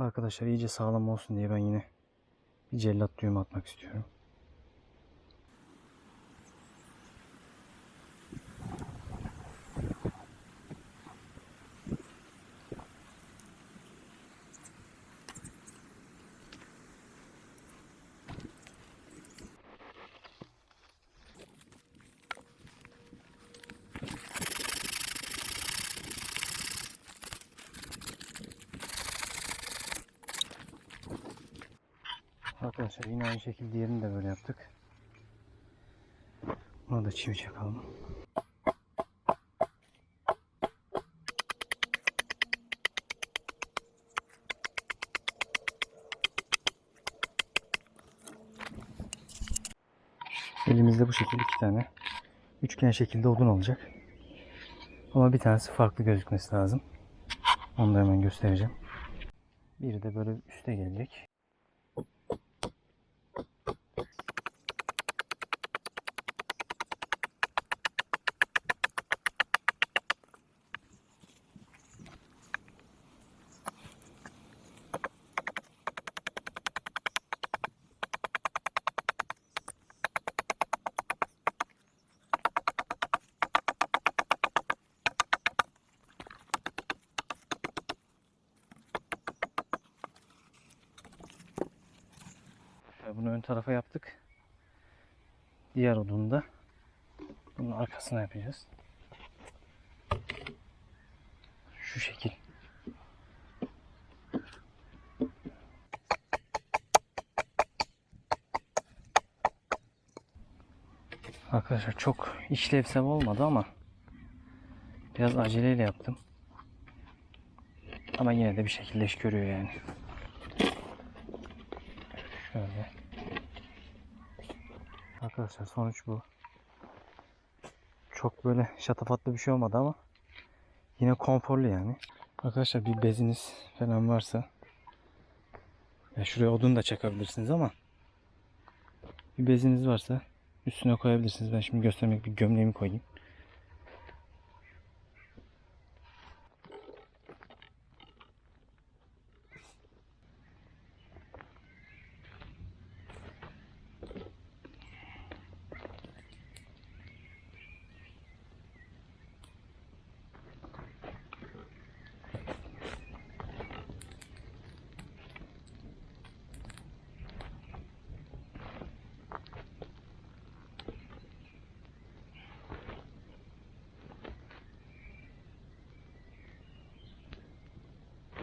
Arkadaşlar iyice sağlam olsun diye ben yine bir cellat düğüm atmak istiyorum. Arkadaşlar yine aynı şekilde diğerini de böyle yaptık. Buna da çivi çakalım. Elimizde bu şekilde iki tane üçgen şekilde odun olacak. Ama bir tanesi farklı gözükmesi lazım. Onu da hemen göstereceğim. Biri de böyle üste gelecek. Bunu ön tarafa yaptık. Diğer odunu da bunun arkasına yapacağız. Şu şekil. Arkadaşlar çok işlevsel olmadı ama biraz aceleyle yaptım. Ama yine de bir şekilde iş görüyor yani. Şöyle. Arkadaşlar sonuç bu. Çok böyle şatafatlı bir şey olmadı ama yine konforlu yani. Arkadaşlar bir beziniz falan varsa ya şuraya odun da çakabilirsiniz ama bir beziniz varsa üstüne koyabilirsiniz. Ben şimdi göstermek bir gömleğimi koyayım.